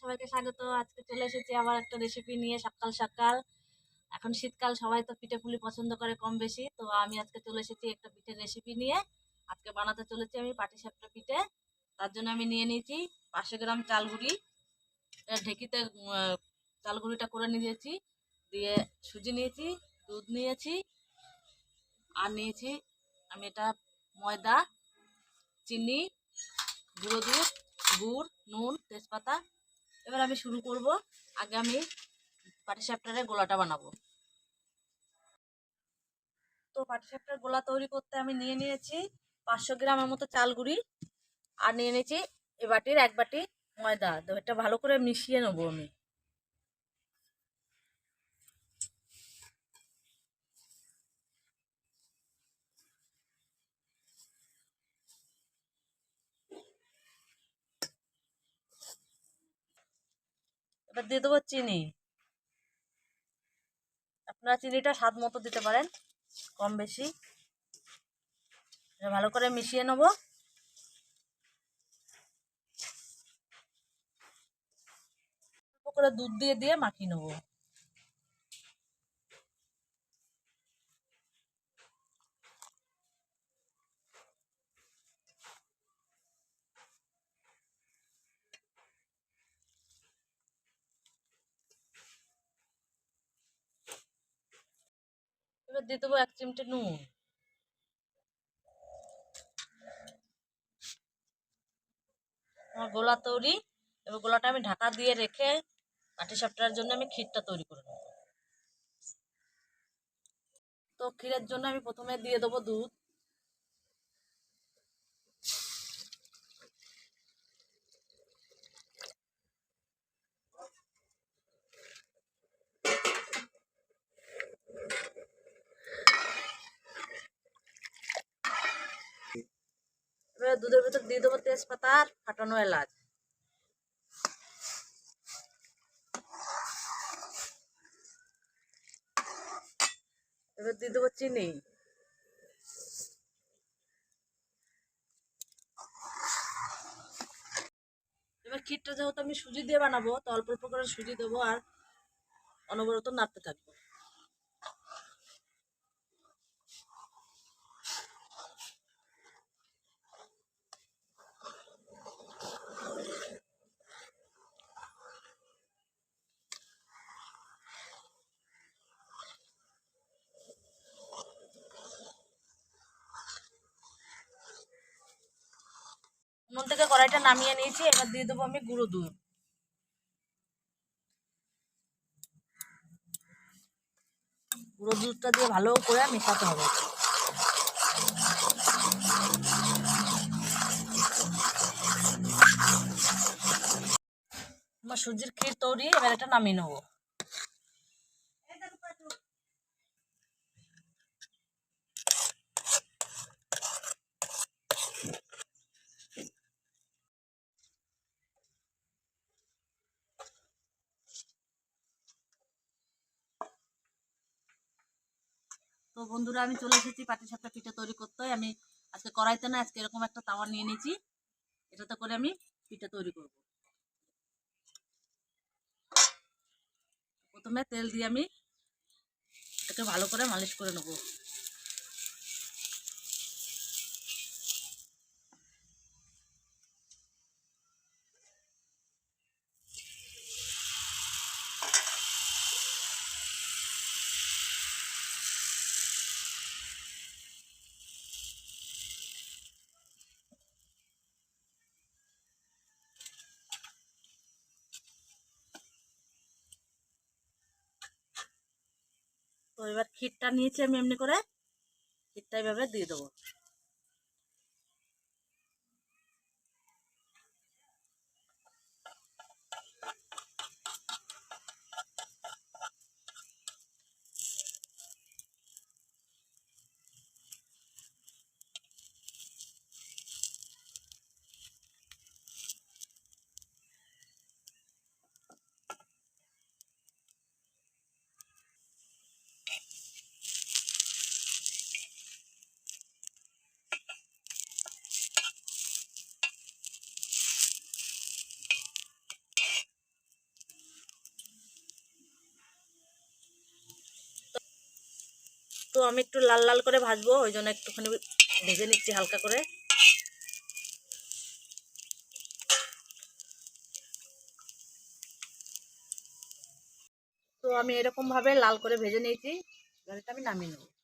সবাইকে স্বাগত। আজকে চলে এসেছি আবার একটা রেসিপি নিয়ে সকাল সকাল। এখন শীতকাল, সবাই তো পিঠে পুলি পছন্দ করে কম বেশি। তো আমি আজকে চলে এসেছি একটা পিঠের রেসিপি নিয়ে। আজকে বানাতে চলেছি আমি পাটি পাটিসাপটা পিঠে। তার জন্য আমি নিয়ে নিয়েছি পাঁচশো গ্রাম চালগুড়ি। ঢেকিতে চালগুড়িটা করে নিয়েছি। দিয়ে সুজি নিয়েছি, দুধ নিয়েছি, আর নিয়েছি আমি এটা ময়দা, চিনি, গুঁড়ো দুধ, গুড়, নুন, তেজপাতা এবার আমি শুরু করব। আগে আমি পাটিসাপটারের গোলাটা বানাবো। তো পাটিসাপটার গোলা তৈরি করতে আমি নিয়ে নিয়েছি পাঁচশো গ্রামের মতো চাল গুঁড়ি আর নিয়ে নিয়েছি এ বাটির এক বাটি ময়দা। তো এটা ভালো করে মিশিয়ে নেব আমি। এবার দিয়ে দেবো চিনি। আপনারা চিনিটা স্বাদ মতো দিতে পারেন, কম বেশি। ভালো করে মিশিয়ে নেব। করে দুধ দিয়ে দিয়ে মাখিয়ে নেব। এবার দিয়ে দেবো এক চিমটে নুন। আমার গোলা তৈরি, এবার গোলাটা আমি ঢাকা দিয়ে রেখে কাঠি সাপটার জন্য আমি ক্ষীরটা তৈরি করে নেব। তো ক্ষীরের জন্য আমি প্রথমে দিয়ে দেবো দুধ। দুধের ভিতর দিয়ে দেবো তেজপাতা আর ফাটানো এলাচ। এবার দিয়ে দেবো চিনি। এবার ক্ষীরটা যেহেতু আমি সুজি দিয়ে বানাবো, তো অল্প অল্প করে সুজি দেবো আর অনবরত নাড়তে থাকব। থেকে কড়াইটা নামিয়ে নিয়েছি, এবার দিয়ে দেবো আমি গুঁড়ো দুধ। গুঁড়ো দুধটা দিয়ে ভালো করে মেশাতে হবে। আমার সুজির ক্ষীর তৈরি, এবার এটা নামিয়ে নেব। তো বন্ধুরা, আমি চলে এসেছি পাটিসাপটা পিঠে তৈরি করতে। আমি আজকে কড়াইতে না, আজকে এরকম একটা তাওয়া নিয়ে নিয়েছি। এটাতে করে আমি পিঠে তৈরি করব। প্রথমে তেল দিয়ে আমি এটাকে ভালো করে মালিশ করে নেব। তো এবার ক্ষীরটা নিয়েছি আমি এমনি করে। ক্ষীরটা এইভাবে দিয়ে দেবো। তো আমি একটু লাল লাল করে ভাজবো, ওই জন্য একটুখানি ভেজে নিচ্ছি হালকা করে। তো আমি এরকমভাবে লাল করে ভেজে নিয়েছি, এবার আমি নামিয়ে নেব।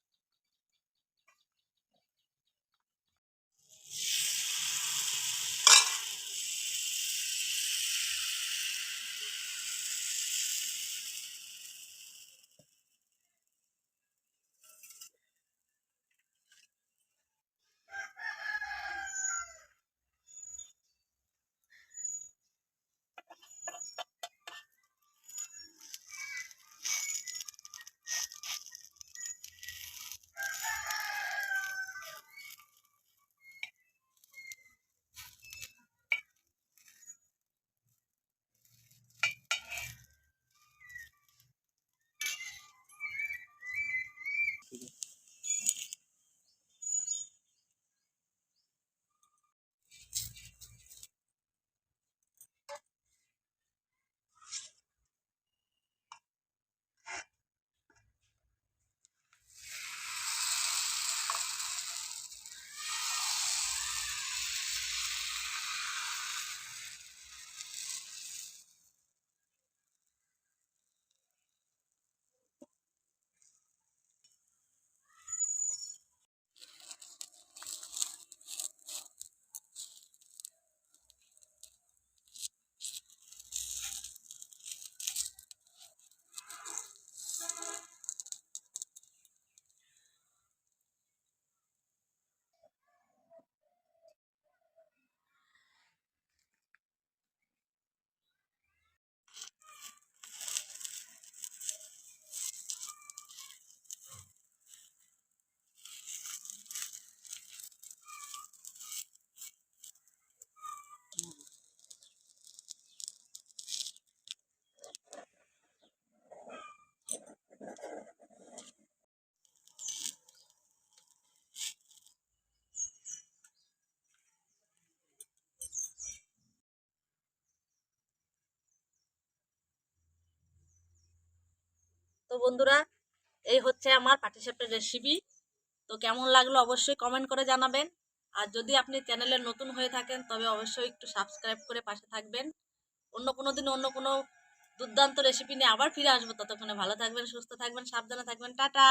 তো বন্ধুরা, এই হচ্ছে আমার পাটিসাপের রেসিপি তো কেমন লাগল অবশ্যই কমেন্ট করে জানাবেন। আর যদি আপনি চ্যানেলে নতুন হয়ে থাকেন, তবে অবশ্যই একটু সাবস্ক্রাইব করে পাশে থাকবেন। অন্য কোনো দিন অন্য কোনো দুর্দান্ত রেসিপি নিয়ে আবার ফিরে আসব। ততক্ষণে ভালো থাকবেন, সুস্থ থাকবেন, সাবধানে থাকবেন। টাটা!